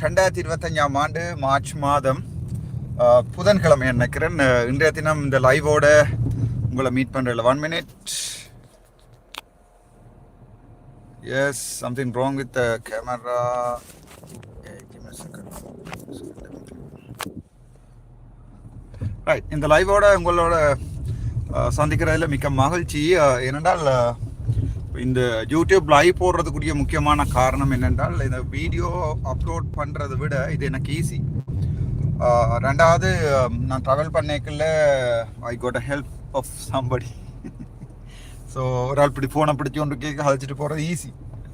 ரெண்டாயிரத்தி இருபத்தஞ்சாம் ஆண்டு மார்ச் மாதம் புதன்கிழமை நினைக்கிறேன் இன்றைய தினம் இந்த லைவோட உங்களை மீட் பண்ணுறதில்ல one minute yes something wrong with the camera right இந்த லைவோட உங்களோட சந்திக்கிறதுல மிக்க மகிழ்ச்சி. அஹ், ஏனென்றால் இந்த யூடியூப் லைவ் போடுறதுக்குரிய முக்கியமான காரணம் என்னென்றால் இந்த வீடியோ அப்லோட் பண்ணுறதை விட இது எனக்கு ஈஸி ரெண்டாவது நான் travel பண்ணேக்குள்ள I got a help of somebody so ஒரு ஆள் இப்படி ஃபோனை பிடிச்சி ஒன்று கேட்க அழைச்சிட்டு போகிறது easy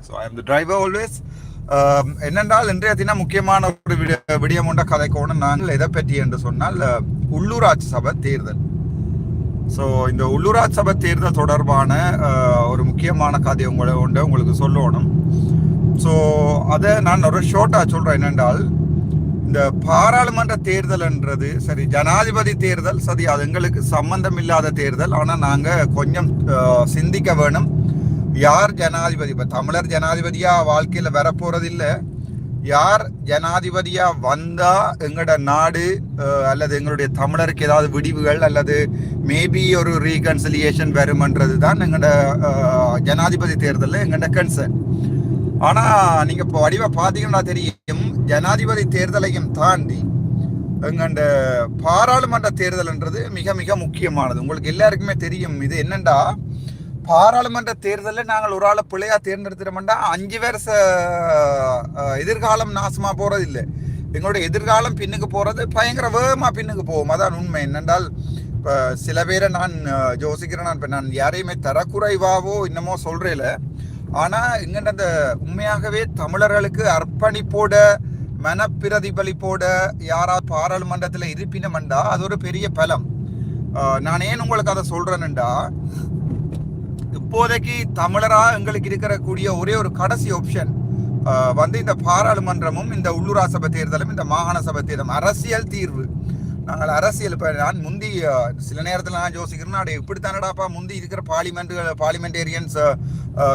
so I am the driver always என்னென்றால் இன்றைய தினம் முக்கியமான ஒரு விட விடியமுண்ட கதைக்கோணும் நாங்கள் எதை பற்றி என்று சொன்னால் உள்ளூராட்சி சபை தேர்தல். ஸோ இந்த உள்ளூராட்சி சபை தேர்தல் தொடர்பான ஒரு முக்கியமான கதை உங்களை உண்டு உங்களுக்கு சொல்லணும். ஸோ அதை நான் ஒரு ஷார்ட்டாக சொல்கிறேன் என்னென்றால் இந்த பாராளுமன்ற தேர்தல்ன்றது சரி ஜனாதிபதி தேர்தல் சரி அது எங்களுக்கு சம்பந்தம் இல்லாத தேர்தல் ஆனால் நாங்கள் கொஞ்சம் சிந்திக்க வேணும். யார் ஜனாதிபதி? இப்போ தமிழர் ஜனாதிபதியாக வாழ்க்கையில் வரப்போகிறதில்லை யார் ஜனாதிபதியாக வந்தா எங்களோட நாடு அல்லது எங்களுடைய தமிழருக்கு ஏதாவது விடிவுகள் அல்லது மேபி ஒரு ரீகன்சிலியேஷன் வருமன்றது தான் எங்களோட ஜனாதிபதி தேர்தலில் எங்களோட கன்சர்ன் ஆனால் நீங்கள் இப்போ வடிவ பார்த்தீங்கன்னா தெரியும் ஜனாதிபதி தேர்தலையும் தாண்டி எங்கண்ட பாராளுமன்ற தேர்தல்ன்றது மிக மிக முக்கியமானது. உங்களுக்கு எல்லாருக்குமே தெரியும் இது என்னண்டா பாராளுமன்ற தேர்தலில் நாங்கள் ஒரு ஆளை பிள்ளையாக தேர்ந்தெடுத்துட்டோம்னா அஞ்சு வருஷ எதிர்காலம் நாசமாக போகிறது இல்லை எங்களுடைய எதிர்காலம் பின்னுக்கு போகிறது பயங்கர வேகமாக பின்னுக்கு போகும். அதான் உண்மை. என்னென்றால் இப்போ சில பேரை நான் ஜோசிக்கிறேன் யோசிக்கிறேன். நான் இப்போ நான் யாரையுமே தரக்குறைவாவோ இன்னமோ சொல்கிறேல ஆனால் இங்கண்ட அந்த உண்மையாகவே தமிழர்களுக்கு அர்ப்பணிப்போட மனப்பிரதிபலிப்போட யாராவது பாராளுமன்றத்தில் இருப்பினமெண்டா அது ஒரு பெரிய பலம். நான் ஏன் உங்களுக்கு அதை சொல்கிறேன்னுண்டா இப்போதைக்கு தமிழராக எங்களுக்கு இருக்கிற கூடிய ஒரே ஒரு கடைசி ஆப்ஷன் வந்து இந்த பாராளுமன்றமும் இந்த உள்ளூரா சபை தேர்தலும் இந்த மாகாண சபை தேர்தலும் அரசியல் தீர்வு. நாங்கள் அரசியல் இப்போ நான் முந்தி சில நேரத்தில் நான் யோசிக்கிறேன்னா அடே இப்படித்தானடாப்பா முந்தி இருக்கிற பார்லிமெண்ட்டு பார்லிமெண்டேரியன்ஸ்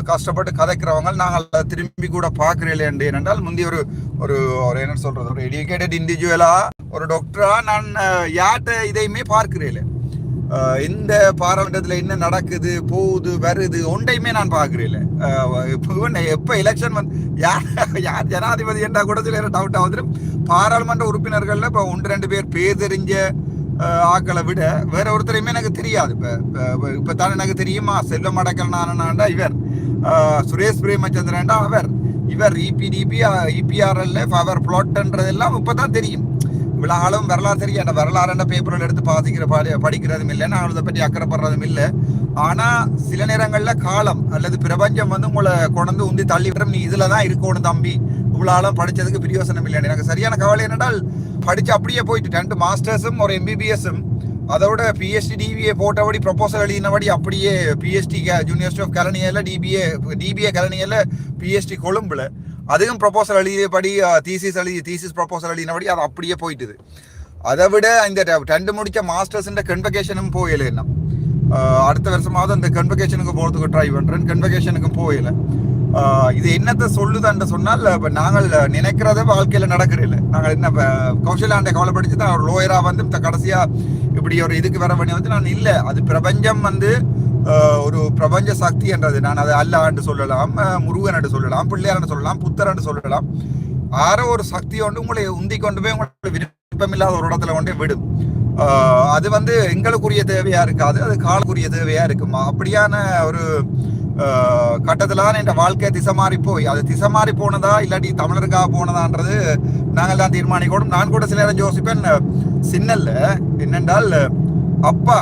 கஷ்டப்பட்டு கதைக்கிறவங்க நாங்கள் அதை திரும்பி கூட பார்க்கிறேன் ஏனென்றால் முந்தி ஒரு ஒரு ஒரு என்ன சொல்கிறது ஒரு எஜுகேட்டட் இண்டிவிஜுவலாக ஒரு டாக்டராக நான் யார்கிட்ட இதையுமே பார்க்கிறேன் இந்த பாராளுமன்றத்தில் என்ன நடக்குது போகுது வருது ஒன்றையுமே நான் பார்க்குறேன் இப்போ எப்போ எலெக்ஷன் வந்து யார் யார் ஜனாதிபதி என்றா கூட சில டவுட்டாக வந்துடும் பாராளுமன்ற உறுப்பினர்களில் இப்போ ஒன்று ரெண்டு பேர் பேர் தெரிஞ்ச ஆக்களை விட வேற ஒருத்தரையுமே எனக்கு தெரியாது. இப்போ இப்போ தான் எனக்கு தெரியுமா? செல்வம் அடக்கல் நானா இவர். சுரேஷ் பிரேமச்சந்திரன்டா அவர். இவர் இபிடிபி இபிஆர்எல் அவர் பிளாட்ன்றதெல்லாம் இப்போ தான் தெரியும். விழாலும் வரலாறு தெரியும். அந்த வரலாறுன்ற பேப்பரில் எடுத்து பாதிக்கிற படி படிக்கிறதும் இல்லை நான் அதை பற்றி அக்கறைப்படுறதும் இல்லை. ஆனால் சில நேரங்களில் காலம் அல்லது பிரபஞ்சம் வந்து உங்களை கொண்டு உந்தி தள்ளிவிடும் நீ இதில் தான் இருக்கணும் தம்பி. இவ்வளோ படிச்சதுக்கு பிரியோசனம் இல்லை. எனக்கு சரியான கவலை என்னென்றால் படித்து அப்படியே போயிட்டு ரெண்டு மாஸ்டர்ஸும் ஒரு எம்பிபிஎஸும் அதோட பிஎஸ்டி டிபிஏ போட்டபடி ப்ரொபோசல் எழுதினபடி அப்படியே பிஎஸ்டி யூனிவர்சிட்டி ஆஃப் கலனியில் டிபிஏ டிபிஏ கலனியில் பிஎஸ்டி கொழும்புல. அதுவும் ப்ரொபோசல் எழுதியபடி தீசிஸ் எழுதி தீசிஸ் ப்ரொபோசல் எழுதினபடி அது அப்படியே போயிட்டுது. அதை விட இந்த ரெ- ரெண்டு முடிச்ச மாஸ்டர்ஸின் கன்வகேஷனும் போயில என்ன அடுத்த வருஷமாவது அந்த கன்வகேஷனுக்கு போகிறதுக்கு ட்ரை பண்ணுறேன் கன்வகேஷனுக்கும் போயில இது என்னத்தை சொல்லுதான்னு சொன்னால் இப்போ நாங்கள் நினைக்கிறத வாழ்க்கையில் நடக்கிறதில்ல நாங்கள் என்ன இப்போ கௌசல்யாண்டை கவலை தான் ஒரு லோயராக வந்து கடைசியாக இப்படி ஒரு இதுக்கு வர வேண்டிய வந்து நான் இல்லை. அது பிரபஞ்சம் வந்து ஒரு பிரபஞ்ச சக்தி என்றது. நான் அதை என்று சொல்லலாம் முருகன் என்று சொல்லலாம் பிள்ளையார் சொல்லலாம் புத்தர் என்று சொல்லலாம். ஆற ஒரு சக்தி கொண்டு உங்களை உந்தி கொண்டு போய் உங்களை விருப்பமில்லாத ஒரு இடத்துல கொண்டே விடும். அது வந்து எங்களுக்குரிய தேவையா இருக்காது அது காலக்குரிய தேவையா இருக்குமா? அப்படியான ஒரு ஆஹ் என் வாழ்க்கை திசை மாறி போய் அது திசை மாறி போனதா இல்லாட்டி தமிழருக்காக போனதான்றது நாங்கள் தான் தீர்மானிக்கணும் நான் கூட சில நேரம் யோசிப்பேன் சின்னல்ல என்னென்றால் அப்பா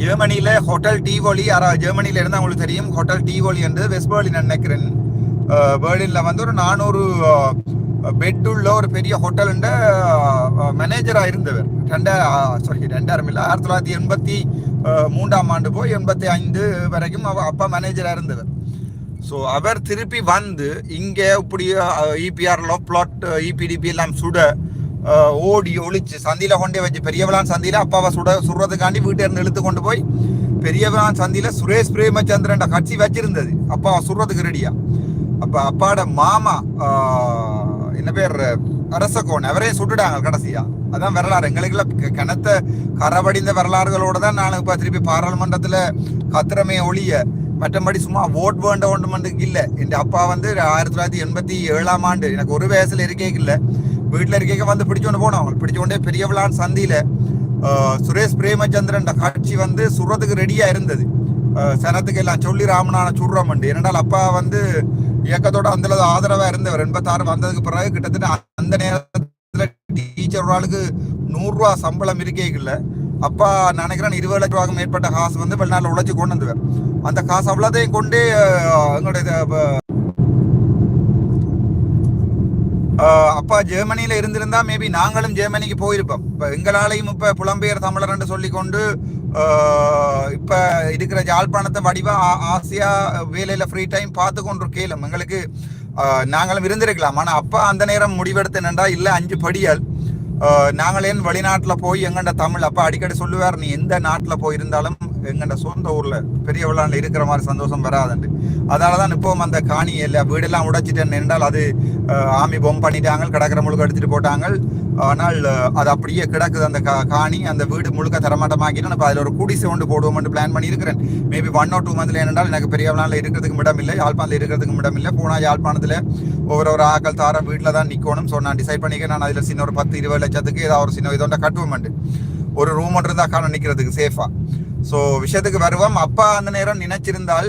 ஜெர்மனியில ஹோட்டல் டிவோலி யாராவது ஜெர்மனியில இருந்தால் அவங்களுக்கு தெரியும். ஹோட்டல் டிவோலி என்று வெஸ்ட் பெர்லின் நினைக்கிறேன். பேர்லினில் வந்து ஒரு நானூறு பெட்டுள்ள ஒரு பெரிய ஹோட்டலுண்ட மேனேஜராக இருந்தவர். ரெண்டா சாரி ரெண்டாயிரம் இல்லை ஆயிரத்தி தொள்ளாயிரத்தி எண்பத்தி மூன்றாம் ஆண்டு போய் எண்பத்தி ஐந்து வரைக்கும் அவ அப்பா மேனேஜராக இருந்தவர். ஸோ அவர் திருப்பி வந்து இங்கே இப்படி இபிஆர்ல பிளாட் இபிடிபி எல்லாம் சுட ஓடி ஒழிச்சு சந்தியில் கொண்டே வச்சு பெரியவளான் சந்தியில் அப்பாவை சுட சுடுறதுக்காண்டி வீட்டை இருந்து இழுத்து கொண்டு போய் பெரியவளான் சந்தியில் சுரேஷ் பிரேமச்சந்திரன் கட்சி வச்சிருந்தது அப்பாவை சுடுறதுக்கு ரெடியா அப்போ அப்பாட மாமா என்ன பேர் அரசகோன் அவரே சுட்டுட்டாங்க கடைசியா அதான் வரலாறு எங்களுக்குள்ள கிணத்த கனத்த கரவடிந்த வரலாறுகளோட தான் நான் இப்போ திருப்பி பாராளுமன்றத்தில் கத்திரமே ஒழிய மற்றபடி சும்மா ஓட் வேண்ட ஒன்றுமண்டுக்கு இல்லை என் அப்பா வந்து ஆயிரத்தி தொள்ளாயிரத்தி எண்பத்தி ஏழாம் ஆண்டு எனக்கு ஒரு வயசுல இருக்கேக்கு இல்லை வீட்டில் இருக்கேக்க வந்து பிடிச்சோண்டு போனோம். அவங்க பிடிச்சோண்டே பெரிய சந்தியில் சுரேஷ் பிரேமச்சந்திரன் கட்சி வந்து சுடுறதுக்கு ரெடியாக இருந்தது. சனத்துக்கு எல்லாம் சொல்லி ராமனான சுடுறோம் என்னென்னால் அப்பா வந்து இயக்கத்தோட அந்த ஆதரவாக இருந்தவர். எண்பத்தாறு வந்ததுக்கு பிறகு கிட்டத்தட்ட அந்த நேரத்தில் டீச்சர் ஒரு ஆளுக்கு நூறுரூவா சம்பளம் இருக்கே அப்பா நினைக்கிறேன் இருபது லட்ச ரூபாய்க்கு மேற்பட்ட காசு வந்து வெளிநாட்டில் உழைச்சி கொண்டு வந்துவேன் அந்த காசு அவ்வளோதையும் கொண்டு எங்களுடைய அப்பா ஜெர்மனியில இருந்திருந்தா மேபி நாங்களும் ஜெர்மனிக்கு போயிருப்போம். இப்ப எங்களாலையும் இப்ப புலம்பெயர் தமிழர் என்று சொல்லிக்கொண்டு இப்போ இப்ப இருக்கிற யாழ்ப்பாணத்தை வடிவா ஆ- ஆசையா வேலையில ஃப்ரீ டைம் பார்த்து கொண்டு கேளும் எங்களுக்கு நாங்களும் இருந்திருக்கலாம். ஆனா அப்பா அந்த நேரம் முடிவெடுத்து நின்றா இல்ல அஞ்சு படியால் நாங்களே நாங்களேன் வெளிநாட்டுல போய் எங்கண்ட தமிழ்? அப்பா அடிக்கடி சொல்லுவார் நீ எந்த நாட்டுல போயிருந்தாலும் எங்கண்ட சொந்த ஊரில் பெரிய விழாவில் இருக்கிற மாதிரி சந்தோஷம் வராதுண்டு. அதனாலதான் இப்பவும் அந்த காணி இல்லை வீடெல்லாம் உடைச்சிட்டேன் என்றால் அது ஆமி பொம் பண்ணிட்டாங்க கிடக்கிற முழுக்க எடுத்துகிட்டு போட்டாங்க. ஆனால் அது அப்படியே கிடக்குது அந்த கா- காணி அந்த வீடு முழுக்க தரமாட்டமாக்கிட்டு இப்போ அதில் ஒரு குடிசை ஒன்று போடுவோம்னு பிளான் பண்ணியிருக்கிறேன். மேபி ஒன் ஆர் டூ மந்த்ல என்னென்றால் எனக்கு பெரிய விழாவில் இருக்கிறதுக்கு இடம் இல்லை யாழ்ப்பாணத்தில் இருக்கிறதுக்கு இடம் இல்லை போனால் யாழ்ப்பாணத்தில் ஒவ்வொரு ஒரு ஆக்கள் தார வீட்டில் தான் நிற்கணும் ஸோ நான் டிசைட் பண்ணிக்க நான் அதில் சின்ன ஒரு பத்து இருபது லட்சத்துக்கு ஏதாவது ஒரு சின்ன இதோட கட்டுவோம் ஒரு ரூம் மட்டும் தான் காணும் நிற்கிறதுக்கு சேஃபாக ஸோ விஷயத்துக்கு வருவோம். அப்பா அந்த நேரம் நினைச்சிருந்தால்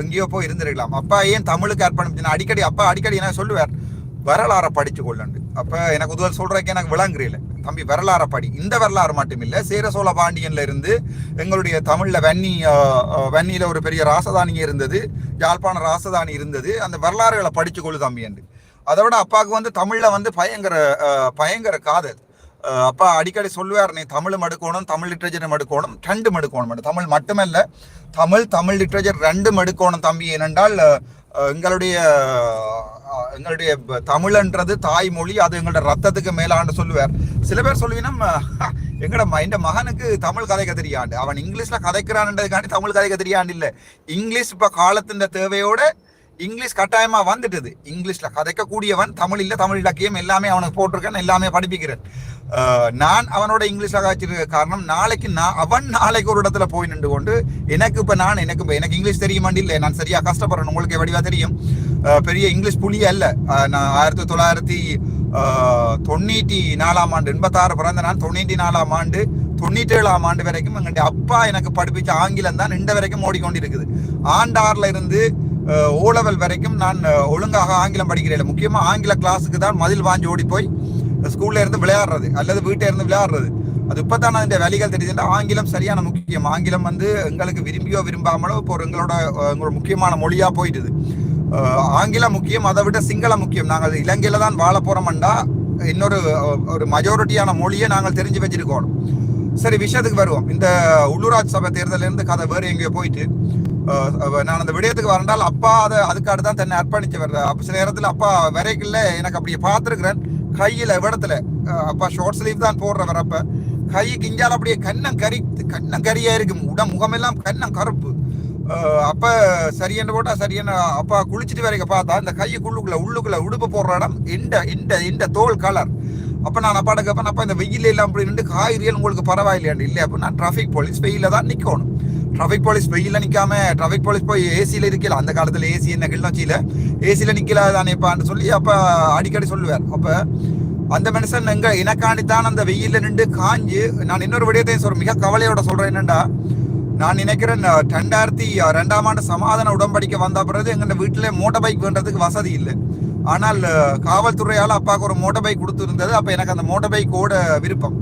எங்கேயோ போய் இருந்திருக்கலாம். அப்பா ஏன் தமிழுக்கு அர்ப்பணிச்சு அடிக்கடி அப்பா அடிக்கடி என்ன சொல்லுவார்? வரலாறை படிச்சு கொள்ளண்டு. அப்போ எனக்கு உதவல் சொல்றதுக்கு எனக்கு விளங்குறீல தம்பி வரலாறை படி. இந்த வரலாறு மட்டும் இல்லை சேர சோழ பாண்டியன்ல இருந்து எங்களுடைய தமிழ்ல வன்னி அஹ், வன்னியில ஒரு பெரிய ராசதானி இருந்தது. யாழ்ப்பாண ராசதானி இருந்தது. அந்த வரலாறுகளை படிச்சு கொள்ளு தம்பி என்று அதை விட அப்பாவுக்கு வந்து தமிழ்ல வந்து பயங்கர பயங்கர காதல். அப்பா அடிக்கடி சொல்லுவார் நீ தமிழும் எடுக்கணும் தமிழ் லிட்ரேச்சரும் எடுக்கணும் ரெண்டும் எடுக்கணும் தமிழ் மட்டுமல்ல தமிழ் தமிழ் லிட்ரேச்சர் ரெண்டும் எடுக்கணும் தம்பி. ஏனென்றால் எங்களுடைய எங்களுடைய தமிழ்ன்றது தாய்மொழி அது எங்களோட ரத்தத்துக்கு மேலாண்டு சொல்லுவார். சில பேர் சொல்லுவீங்கன்னா எங்கட ம- இந்த மகனுக்கு தமிழ் கதைக்க தெரியாண்டு அவன் இங்கிலீஷில் கதைக்கிறான்ன்றதுக்காண்டி தமிழ் கதைக்க தெரியாண்டு இல்லை. இங்கிலீஷ் இப்போ காலத்தின் தேவையோட இங்கிலீஷ் கட்டாயமா வந்துட்டது. இங்கிலீஷ்ல கதைக்கக்கூடியவன் தமிழ் தமிழ் இலக்கியம் எல்லாமே அவனுக்கு போட்டிருக்கேன் எல்லாமே படிப்பிக்கிறேன். நான் அவனோட இங்கிலீஷ்ல காய்ச்சிருக்க காரணம் நாளைக்கு நான் அவன் நாளைக்கு ஒரு இடத்துல போய் நின்று கொண்டு எனக்கு இப்ப நான் எனக்கு இப்போ எனக்கு இங்கிலீஷ் தெரியுமாண்டி இல்லை நான் சரியா கஷ்டப்படுறேன் உங்களுக்கு வடிவா தெரியும். பெரிய இங்கிலீஷ் புலி அல்ல. நான் ஆயிரத்தி தொள்ளாயிரத்தி தொண்ணூற்றி நாலாம் ஆண்டு எண்பத்தாறு பிறந்த நான் தொண்ணூற்றி நாலாம் ஆண்டு தொண்ணூற்றி ஏழாம் ஆண்டு வரைக்கும் எங்களுடைய அப்பா எனக்கு படிப்பிச்ச ஆங்கிலம் தான் இந்த வரைக்கும் ஓடிக்கொண்டிருக்குது. ஆண்டார்ல இருந்து ஓ வரைக்கும் நான் ஒழுங்காக ஆங்கிலம் படிக்கிறேன் முக்கியமாக ஆங்கில கிளாஸுக்கு தான் மதில் வாங்கி ஓடி போய் ஸ்கூல்ல இருந்து விளையாடுறது அல்லது வீட்டில இருந்து விளையாடுறது. அது இப்பதான் அதன் வேலைகள் தெரியுதுன்னா ஆங்கிலம் சரியான முக்கியம். ஆங்கிலம் வந்து எங்களுக்கு விரும்பியோ விரும்பாமலோ இப்போ ஒரு எங்களோட எங்களோட முக்கியமான மொழியாக போயிட்டுது. ஆங்கிலம் முக்கியம் அதை விட சிங்களம் முக்கியம். நாங்கள் இலங்கையில் தான் வாழ போகிறோம்டா இன்னொரு ஒரு மெஜாரிட்டியான மொழியை நாங்கள் தெரிஞ்சு வச்சிருக்கோம். சரி விஷயத்துக்கு வருவோம். இந்த உள்ளூராட்சி சபை தேர்தலேருந்து கதை வேறு எங்கேயோ போயிட்டு நான் அந்த விடயத்துக்கு வரண்டால் அப்பா அதை அதுக்காக தான் தன்னை அர்ப்பணிச்சவர் அப்போ சில நேரத்தில் அப்பா வரைக்குள்ள எனக்கு அப்படியே பார்த்துருக்குறேன் கையில் விடத்துல அப்பா ஷார்ட் ஸ்லீவ் தான் போடுறவர் அப்போ. கை கிஞ்சால் அப்படியே கண்ணம் கறி கண்ணம் கறியாக இருக்கும். உடம் முகமெல்லாம் கண்ணம் கருப்பு. அப்போ சரியான போட்டால் சரியான அப்பா குளிச்சுட்டு வரைக்கும் பார்த்தா இந்த கையுக்குள்ளுக்குள்ள உள்ளுக்குள்ள உடுப்பு போடுற இடம் இந்த இந்த இந்த தோல் கலர் அப்போ நான் அப்பாட்ட கேட்பேன் அப்பா இந்த வெயில் எல்லாம் அப்படி நின்று காய்கறிகள் உங்களுக்கு பரவாயில்லையாண்டு? இல்லை அப்போ நான் டிராஃபிக் போலீஸ் வெயிலில் தான் நிற்கணும் டிராஃபிக் போலீஸ் வெயிலில் நிற்காம டிராஃபிக் போலீஸ் போய் ஏசியில் இருக்கல அந்த காலத்தில் ஏசி என்ன கிள்ளச்சியில ஏசியில் நிக்கல தானேப்பான்னு சொல்லி அப்போ அடிக்கடி சொல்லுவார். அப்போ அந்த மனுஷன் எங்க எனக்காண்டித்தான் அந்த வெயிலில் நின்று காஞ்சு நான் இன்னொரு விடயத்தையும் சொல்கிறேன் மிக கவலையோட சொல்கிறேன் என்னண்டா நான் நினைக்கிறேன் ரெண்டாயிரத்தி ரெண்டாம் ஆண்டு சமாதான உடன்படிக்கை வந்த பிறகு எங்கள் வீட்டில் மோட்டார் பைக் வேண்டதுக்கு வசதி இல்லை. ஆனால் காவல்துறையால் அப்பாவுக்கு ஒரு மோட்டார் பைக் கொடுத்துருந்தது. அப்போ எனக்கு அந்த மோட்டார் பைக்கோட விருப்பம்.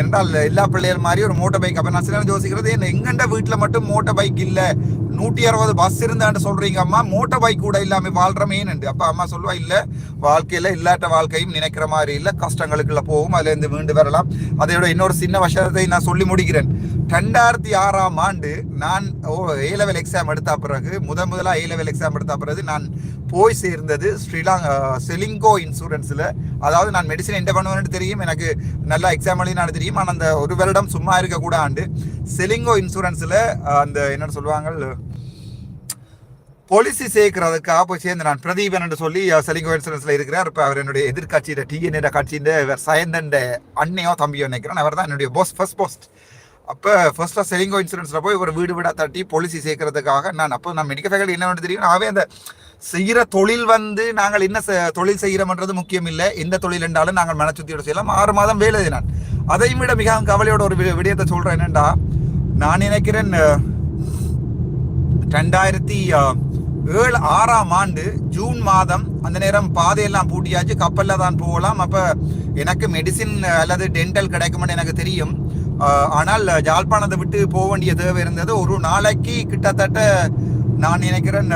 என்றால் எல்லா பிள்ளைகள் மாதிரி ஒரு மோட்டர் பைக். அப்ப நான் சில நேரம் யோசிக்கிறது என்ன எங்கண்ட வீட்டுல மட்டும் மோட்டர் பைக் இல்ல? நூற்றி அறுபது பஸ் இருந்தான்னு சொல்றீங்க அம்மா? மோட்டர் பைக் கூட இல்லாம வாழ்றமேன்னு அப்ப அம்மா சொல்லுவா இல்ல வாழ்க்கையில இல்லாட்ட வாழ்க்கையும் நினைக்கிற மாதிரி இல்ல. கஷ்டங்களுக்குள்ள போகும் அதுல இருந்து மீண்டு வரலாம். அதை விட இன்னொரு சின்ன விஷயத்தை நான் சொல்லி முடிக்கிறேன். ரெண்டாயிரத்தி ஆறாம் ஆண்டு நான் ஓ ஏ லெவல் எக்ஸாம் எடுத்த பிறகு முதன் முதலா ஏ லெவல் எக்ஸாம் எடுத்த பிறகு நான் போய் சேர்ந்தது ஸ்ரீலாங் செலிங்கோ இன்சூரன்ஸில். அதாவது நான் மெடிசன் என்ன பண்ணுவேன்னு தெரியும். எனக்கு நல்லா எக்ஸாம் எழுதினாலும் தெரியும். ஆனால் அந்த ஒரு வருடம் சும்மா இருக்கக்கூட ஆண்டு. செலிங்கோ இன்சூரன்ஸில் அந்த என்னென்னு சொல்லுவாங்க பாலிசி சேர்க்கிறதுக்காக போய் சேர்ந்து நான். பிரதீபன் என்று சொல்லி செலிங்கோ இன்சூரன்ஸில் இருக்கிறார். இப்போ அவர் என்னுடைய எதிர்கட்சியில் டிஎன்ஏ கட்சியின் இவர் சயந்தண்ட அண்ணையோ தம்பியோ நினைக்கிறேன். அவர் தான் என்னுடைய போஸ்ட் ஃபர்ஸ்ட் போஸ்ட் அப்போ ஃபர்ஸ்ட்டாக செலிங்கோ இன்சூரன்ஸில் போய் ஒரு வீடு வீடாக தட்டி பாலிசி சேர்க்கறதுக்காக நான் அப்போ நான் மெடிக்கல் ஃபேக்கல்டி என்ன வேணும் தெரியும்? ஆகவே அந்த செய்கிற தொழில் வந்து நாங்கள் என்ன செ- தொழில் செய்கிறோம்ன்றது முக்கியம் இல்லை. எந்த தொழில் என்றாலும் நாங்கள் மனச்சுத்தியோட செய்யலாம். ஆறு மாதம் வேலை நான். அதையும் விட மிகவும் கவலையோட ஒரு விடயத்தை சொல்கிறேன் என்னென்னா நான் நினைக்கிறேன் ரெண்டாயிரத்தி ஏழு ஆறாம் ஆண்டு ஜூன் மாதம் அந்த நேரம் பாதையெல்லாம் பூட்டியாச்சு. கப்பலில் தான் போகலாம். அப்போ எனக்கு மெடிசின் அல்லது டென்டல் கிடைக்கும்னு எனக்கு தெரியும். ஆனால் ஜாழ்ப்பாணத்தை விட்டு போக வேண்டிய தேவை இருந்தது. ஒரு நாளைக்கு கிட்டத்தட்ட நான் நினைக்கிறேன்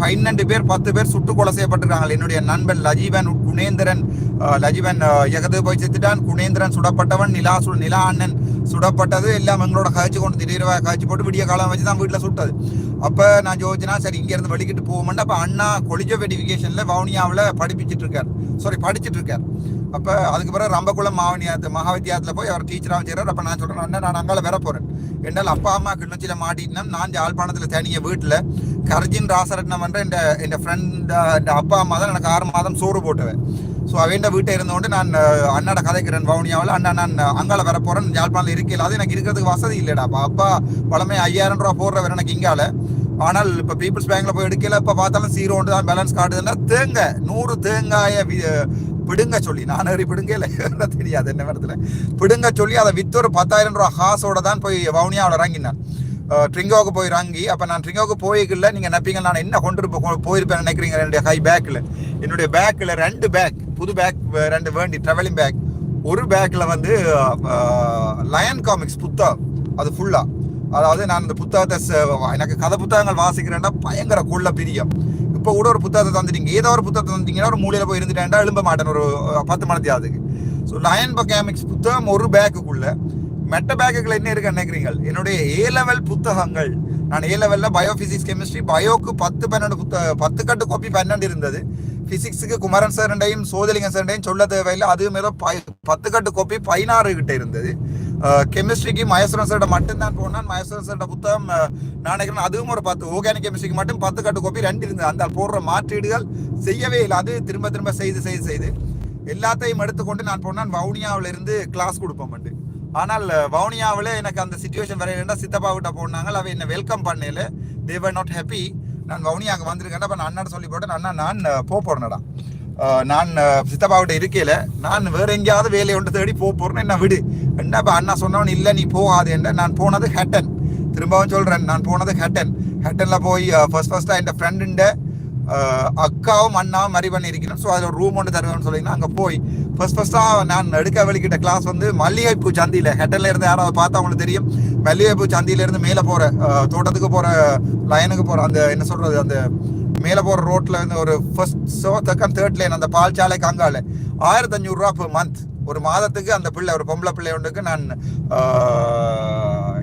பன்னெண்டு பேர் பத்து பேர் சுட்டுக்கொலை செய்யப்பட்டிருக்காங்க. என்னுடைய நண்பன் லஜீவன் குணேந்திரன் லஜீவன் எகது போய் செத்துட்டான். குணேந்திரன் சுடப்பட்டவன் நிலா சு நிலா அண்ணன் சுடப்பட்டது எல்லாம் எங்களோட காய்ச்சி கொண்டு திடீர்வா காய்ச்சி போட்டு விடிய காலம் வச்சு தான் வீட்டில் சுட்டது. அப்போ நான் யோசிச்சேன்னா சரி இங்கேருந்து வெளிக்கிட்டு போவோம்னா. அப்போ அண்ணா கொலிஜ வெடிஃபிகேஷனில் வவுனியாவில் படிப்பிச்சிட்டு இருக்கார். சாரி படிச்சுட்டு இருக்கார். அப்போ அதுக்கு பிறகு ரம்பகுளம் மாவனியாத்து மகாவித்தியாலயத்தில் போய் அவர் டீச்சராக செய்கிறார் அப்போ நான் சொல்கிறேன் அண்ணா நான் அங்கால வர போகிறேன் என்னால் அப்பா அம்மா கிண்ணச்சியில் மாட்டினா நான் யாழ்ப்பாணத்தில் தனிய வீட்டில் கர்ஜின் ராசரட்னம் என்ற என் என் ஃப்ரெண்ட் என் அப்பா அம்மா தான் எனக்கு ஆறு மாதம் சோறு போட்டுவேன். ஸோ அவன் வீட்டை இருந்தோண்டு நான் அண்ணாட கதைக்கிறேன் வவுனியாவில். அண்ணா நான் அங்கால வர போகிறேன் யாழ்ப்பாணத்தில் இருக்கையில் அது எனக்கு இருக்கிறதுக்கு வசதி இல்லைடா. அப்போ அப்பா பழமை ஐயாயிரம் ரூபா போடுறவர் எனக்கு இங்கால. ஆனால் இப்போ பீப்புள்ஸ் பேங்க்ல போய் எடுக்கல இப்போ பார்த்தாலும் ஜீரோ தான் பேலன்ஸ் காட்டுதுன்னா தேங்க நூறு தேங்காய பிடுங்க சொல்லி நான் ஏறி இல்லை தெரியாது என்ன நேரத்தில் பிடுங்க சொல்லி அதை வித்து ஒரு பத்தாயிரம் ரூபா காசோட தான் போய் வவுனியாவில் இறங்கினான். ட்ரிங்கோவுக்கு போய் இறங்கி அப்போ நான் ட்ரிங்கோவுக்கு போய்க்கல நீங்கள் நப்பிங்க நான் என்ன கொண்டு போயிருப்பேன் நினைக்கிறீங்க என்னுடைய ஹை பேக்கில் என்னுடைய பேக்கில் ரெண்டு பேக் புது பேக் ரெண்டு வேண்டி ட்ராவலிங் பேக் ஒரு பேக்கில் வந்து லயன் காமிக்ஸ் புத்தகம் அது ஃபுல்லாக அதாவது நான் இந்த புத்தகத்தை எனக்கு கதை புத்தகங்கள் வாசிக்கிறேன்னா பயங்கர கொள்ள பிரியம். இப்போ கூட ஒரு புத்தகத்தை தந்துட்டீங்க. ஏதோ ஒரு புத்தகத்தை தந்தீங்கன்னா ஒரு மூலையில் போய் இருந்துட்டேன்டா எழும்ப மாட்டேன் ஒரு பத்து மணி அதுக்கு ஸோ லயன் பக்காமிக்ஸ் புத்தகம் ஒரு பேக்குக்குள்ள மெட்ட பேக்குகள் என்ன இருக்கு நினைக்கிறீங்க என்னுடைய ஏ லெவல் புத்தகங்கள். நான் ஏ லெவலில் பயோ ஃபிசிக்ஸ் கெமிஸ்ட்ரி பயோக்கு பத்து பன்னெண்டு புத்தகம் பத்து கட்டு காப்பி பன்னெண்டு இருந்தது. ஃபிசிக்ஸுக்கு குமரன் சார்ண்டையும் சோதலிங்க சார்ண்டையும் சொல்ல தேவையில்லை. அதுவும் ஏதோ பத்து கட்டு காப்பி பதினாறு கிட்ட இருந்தது. கெமிஸ்ட்ரிக்கு மகேஸ்வரன் சார்ட்ட மட்டும்தான் போனால் மகேஸ்வரன் சார்ட்ட புத்தகம் நான் நினைக்கிறேன் அதுவும் ஒரு பத்து ஆர்கானிக் கெமிஸ்ட்ரிக்கு மட்டும் பத்து கட்டு கோப்பி ரெண்டு இருந்தது அந்த போடுற மாற்றீடுகள் செய்யவே இல்லை. அது திரும்ப திரும்ப செய்து செய்து செய்து. எல்லாத்தையும் எடுத்துக்கொண்டு நான் போனால் வவுனியாவில இருந்து கிளாஸ் கொடுப்போம் ஆனால் வவுனியாவில் எனக்கு அந்த சுச்சுவேஷன் வரையிலா சித்தப்பா விட்ட போனாங்க அவ என்ன வெல்கம் பண்ணல. தேவர் நாட் ஹாப்பி நான் வவுனியாவுக்கு வந்திருக்கேன். அப்போ நான் அண்ணன் சொல்லி போட்டேன் அண்ணா நான் போக போறேன்டா நான் சித்தப்பாவிட்ட இருக்கையில் நான் வேற எங்கேயாவது வேலையை ஒன்று தேடி போக போகிறேன்னு என்ன விடு. என்ன இப்போ அண்ணா சொன்னவன் இல்லை நீ போகாது. என்ன நான் போனது ஹேட்டன் திரும்பவும் சொல்கிறேன் நான் போனது ஹேட்டன் ஹேட்டன்ல போய் ஃபர்ஸ்ட் ஃபஸ்ட்டாக என் ஃப்ரெண்டுண்ட அக்காவும் அண்ணாவும் மறி பண்ணியிருக்கணும் ஸோ அதில் ரூம் ஒன்று தருவேன்னு சொல்லிங்கன்னா அங்கே போய் ஃபர்ஸ்ட் ஃபர்ஸ்ட்டாக நான் எடுக்க வெளிக்கிட்ட கிளாஸ் வந்து மல்லிகைப்பூ சந்தியில் ஹெட்டனில் இருந்து யாராவது பார்த்தா அவங்களுக்கு தெரியும். மல்லிகைப்பூ சந்தியிலேருந்து மேலே போகிற தோட்டத்துக்கு போகிற லைனுக்கு போகிற அந்த என்ன சொல்கிறது அந்த மேலே போகிற ரோட்டில் இருந்து ஒரு first so second third line அந்த பால் சாலை அங்கால ஆயிரத்தி அஞ்சூறுரூவா மந்த் ஒரு மாதத்துக்கு அந்த பிள்ளை ஒரு பொம்பளை பிள்ளை ஒன்றுக்கு நான்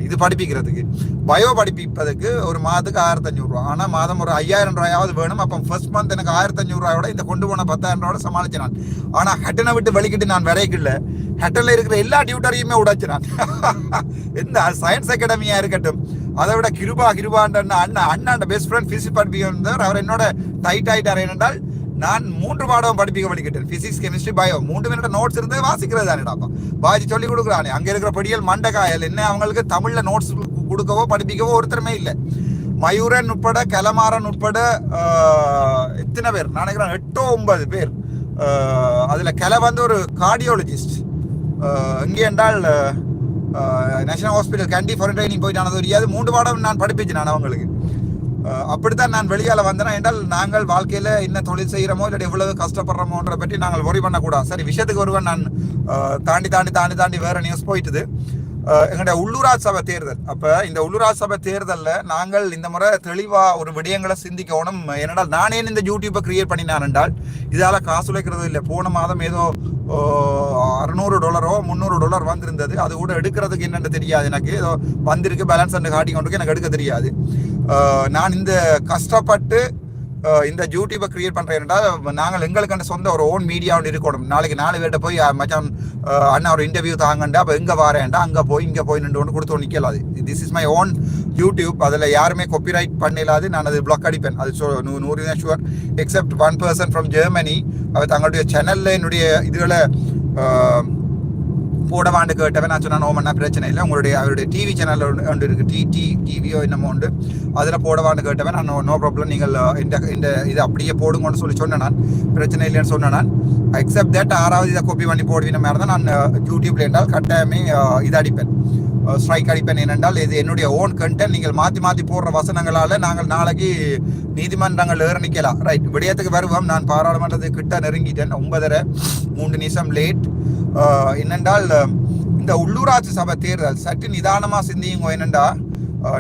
இது படிப்பிக்கிறதுக்கு. பயோ படிப்பிப்பதுக்கு ஒரு மாதத்துக்கு ஆயிரத்தி அஞ்சூறுரூவா ஆனால் மாதம் ஒரு ஐயாயிரம் ரூபாயாவது வேணும். அப்போ ஃபர்ஸ்ட் மந்த் எனக்கு ஆயிரத்தி அஞ்சூறுரூவாயோட இந்த கொண்டு போன பத்தாயிரம் ரூபாயோட சமாளிச்சு நான். ஆனால் ஹெட்டனை விட்டு வலிக்கிட்டு நான் விரைக்கல ஹெட்டனில் இருக்கிற எல்லா டியூட்டரையுமே உடைச்சு நான். எந்த சயின்ஸ் அகாடமியாக இருக்கட்டும். அதை விட கிருபா கிருபான்ற அண்ணா அண்ணாண்ட பெஸ்ட் ஃப்ரெண்ட் பிசிக்ஸ் படிப்பிக்கிறவர் அவர் என்னோட டைட் ஆயிட்டார். ஏனென்றால் நான் மூன்று பாடம் படிப்பிக்க படிக்கிட்டேன் பிசிக்ஸ் கெமிஸ்ட்ரி பயோ மூன்று மினிட் நோட்ஸ் இருந்து வாசிக்கிறது தானேடாப்பா பாஜி சொல்லி கொடுக்குறானே அங்கே இருக்கிற படியல் மண்டகாயல் என்ன அவங்களுக்கு தமிழில் நோட்ஸ் கொடுக்கவோ படிப்பிக்கவோ ஒருத்தருமே இல்லை. மயூரன் உட்பட கலமாரன் உட்பட எத்தனை பேர்? நினைக்கிறேன் எட்டோ ஒன்பது பேர். அதில் கலை வந்து ஒரு கார்டியோலஜிஸ்ட் எங்கே என்றால் நேஷனல் ஹாஸ்பிட்டல் கேண்டி ஃபாரின் போயிட்டு ஆனது தெரியாது மூன்று பாடம் நான் படிப்பிச்சு நான் அவங்களுக்கு. அப்படித்தான் நான் வெளியால் வந்தேன் என்றால் நாங்கள் வாழ்க்கையில் என்ன தொழில் செய்கிறோமோ இல்லை எவ்வளவு கஷ்டப்படுறோமோன்ற பற்றி நாங்கள் ஒரி பண்ணக்கூடாது. சரி விஷயத்துக்கு ஒருவன் நான். தாண்டி தாண்டி தாண்டி தாண்டி வேறு நியூஸ் போயிட்டுது. எங்களுடைய உள்ளூராஜ் சபை தேர்தல். அப்போ இந்த உள்ளூராஜ் சபை தேர்தலில் நாங்கள் இந்த முறை தெளிவாக ஒரு விடயங்களை சிந்திக்கணும். ஏனென்றால் நானே இந்த யூடியூப்பை கிரியேட் பண்ணினான் என்றால் இதால் காசு உழைக்கிறது இல்லை. போன மாதம் ஏதோ அறுநூறு டாலரோ முந்நூறு டாலர் வந்திருந்தது. அது கூட எடுக்கிறதுக்கு என்னென்னு தெரியாது எனக்கு. ஏதோ வந்திருக்கு பேலன்ஸ் அண்ட் காட்டி கொண்டு எனக்கு எடுக்க தெரியாது. நான் இந்த கஷ்டப்பட்டு இந்த யூடியூப்பை கிரியேட் பண்ணுறேன் என்றால் நாங்கள் எங்களுக்கு சொந்த ஒரு ஓன் மீடியா ஒன்று இருக்கணும். நாளைக்கு நாலு பேர்கிட்ட போய் மச்சான் அண்ணா ஒரு இன்டர்வியூ தாங்கண்டா அப்போ எங்கே வரேன்டா அங்கே போய் இங்கே போய் நின்று ஒன்று கொடுத்து நிற்கலாது this is my own YouTube அதில் யாருமே காப்பிரைட் பண்ணிடாது நான் அது பிளாக் அடிப்பேன். அது சொ நூ நூறு sure except one person from Germany அவர் தங்களுடைய சேனலில் என்னுடைய இதுகளை போடவாண்டு கேட்டவன். நான் சொன்னா நோமன்னா பிரச்சனை இல்லை. உங்களுடைய அவருடைய டிவி சேனல் ஒன்று இருக்குது டி டி டிவியோ என்னமோ உண்டு அதில் போடவாண்டு கேட்டவன். நான் நோ ப்ராப்ளம் நீங்கள் இந்த இந்த இது அப்படியே போடுங்கன்னு சொல்லி சொன்னேன் நான். பிரச்சனை இல்லைன்னு சொன்னேன் நான். எக்ஸப்ட் தட் ஆறாவது இதை கோப்பி பண்ணி போடுவின மாதிரி தான் நான் யூடியூப்ல என்றால் கட்டாயமே இதடிப்பேன் இது அடிப்பேன். ஸ்ட்ரைக் அடிப்பேன் ஏனென்றால் இது என்னுடைய ஓன் கண்டென்ட் நீங்கள் மாற்றி மாற்றி போடுற வசனங்களால் நாங்கள் நாளைக்கு நீதிமன்றங்கள் ஏற நிற்கலாம் ரைட் விடயத்துக்கு வருவோம். நான் பாராளுமன்றத்தை கிட்ட நெருங்கிட்டேன். ஒன்பதரை மூன்று நிமிஷம் லேட் என்னென்றால் இந்த உள்ளூராட்சி சபை தேர்தல் சற்று நிதானமாக சிந்தியுங்க என்னென்றா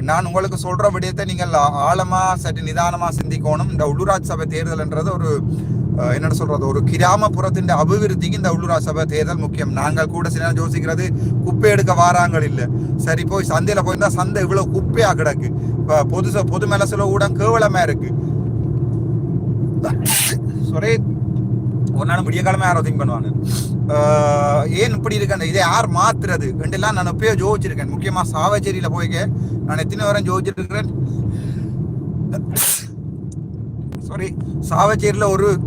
நான் உங்களுக்கு சொல்கிற விடயத்தை நீங்கள் ஆழமாக சற்று நிதானமாக சிந்திக்கணும். இந்த உள்ளூராட்சி சபை தேர்தல்ன்றது ஒரு என்னன்னு சொல்றது? ஒரு கிராமப்புறத்தின் அபிவிருத்திக்கு இந்த உள்ளூராட்சி சபை தேர்தல் முக்கியம். நாங்கள் கூட சில நேரம் யோசிக்கிறது குப்பை எடுக்க வாராங்கள் இல்ல. சரி போய் சந்தையில போயிருந்தா சந்தை இவ்வளவு குப்பையா கிடக்கு. இப்போ பொது ச- பொது மெலசுல கூட கேவலமா இருக்கு. Sorry. ஒரு நாள் விடிய காலமே யாரோ திங்க் பண்ணுவாங்க. ஏன் இப்படி இருக்கேன் இதை யார் மாத்துறது? ரெண்டெல்லாம் நான் எப்பயோ ஜோதிச்சிருக்கேன் முக்கியமா சாவச்சேரியில போய்க்க நான் எத்தனை வரம் ஜோதிச்சிருக்கிறேன் சாரி சாவச்சேரியில ஒரு